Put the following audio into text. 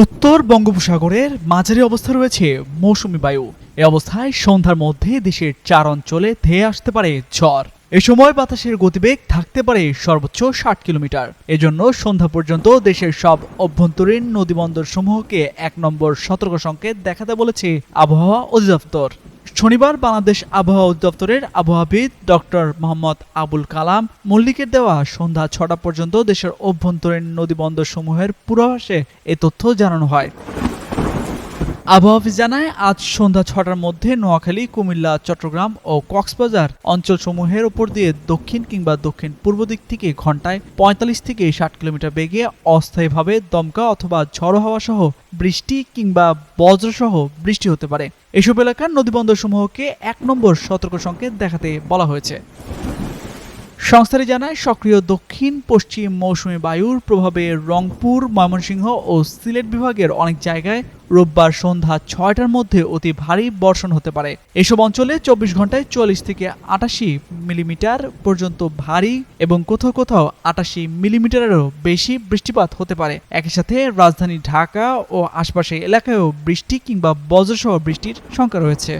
উত্তর বঙ্গোপসাগরের মাঝারি অবস্থা রয়েছে মৌসুমি বায়ু। এ অবস্থায় সন্ধ্যার মধ্যে দেশের চার অঞ্চলে ধেয়ে আসতে পারে ঝড়। এ সময় বাতাসের গতিবেগ থাকতে পারে সর্বোচ্চ ষাট কিলোমিটার। এজন্য সন্ধ্যা পর্যন্ত দেশের সব অভ্যন্তরীণ নদীবন্দর সমূহকে এক নম্বর সতর্ক সংকেত দেখাতে বলেছে আবহাওয়া অধিদপ্তর। শনিবার বাংলাদেশ আবহাওয়া অধিদপ্তরের আবহাওয়াবিদ ডক্টর মোহাম্মদ আবুল কালাম মল্লিকের দেওয়া সন্ধ্যা ছটা পর্যন্ত দেশের অভ্যন্তরীণ নদীবন্দর সমূহের পূর্বাভাসে এ তথ্য জানানো হয়। আবহাওয়া জানায়, আজ সন্ধ্যা ছটার মধ্যে নোয়াখালী, কুমিল্লা, চট্টগ্রাম ও কক্সবাজার অঞ্চলসমূহের উপর দিয়ে দক্ষিণ কিংবা দক্ষিণ পূর্ব দিক থেকে ঘন্টায় পঁয়তাল্লিশ থেকে ষাট কিলোমিটার বেগে অস্থায়ীভাবে দমকা অথবা ঝড়ো হাওয়া সহ বৃষ্টি কিংবা বজ্রসহ বৃষ্টি হতে পারে। এসব এলাকার নদীবন্দর সমূহকে এক নম্বর সতর্ক সংকেত দেখাতে বলা হয়েছে। সংস্থাটি জানায়, সক্রিয় দক্ষিণ, পশ্চিম মৌসুমী বায়ুর প্রভাবে রংপুর, ময়মনসিংহ ও সিলেট বিভাগের অনেক জায়গায় রোববার সন্ধ্যা ছয়টার মধ্যে অতি ভারী বর্ষণ হতে পারে। এসব অঞ্চলে চব্বিশ ঘন্টায় চল্লিশ থেকে আটাশি মিলিমিটার পর্যন্ত ভারী এবং কোথাও কোথাও আটাশি মিলিমিটারেরও বেশি বৃষ্টিপাত হতে পারে। একই সাথে রাজধানী ঢাকা ও আশপাশের এলাকায়ও বৃষ্টি কিংবা বজ্রসহ বৃষ্টির শঙ্কা রয়েছে।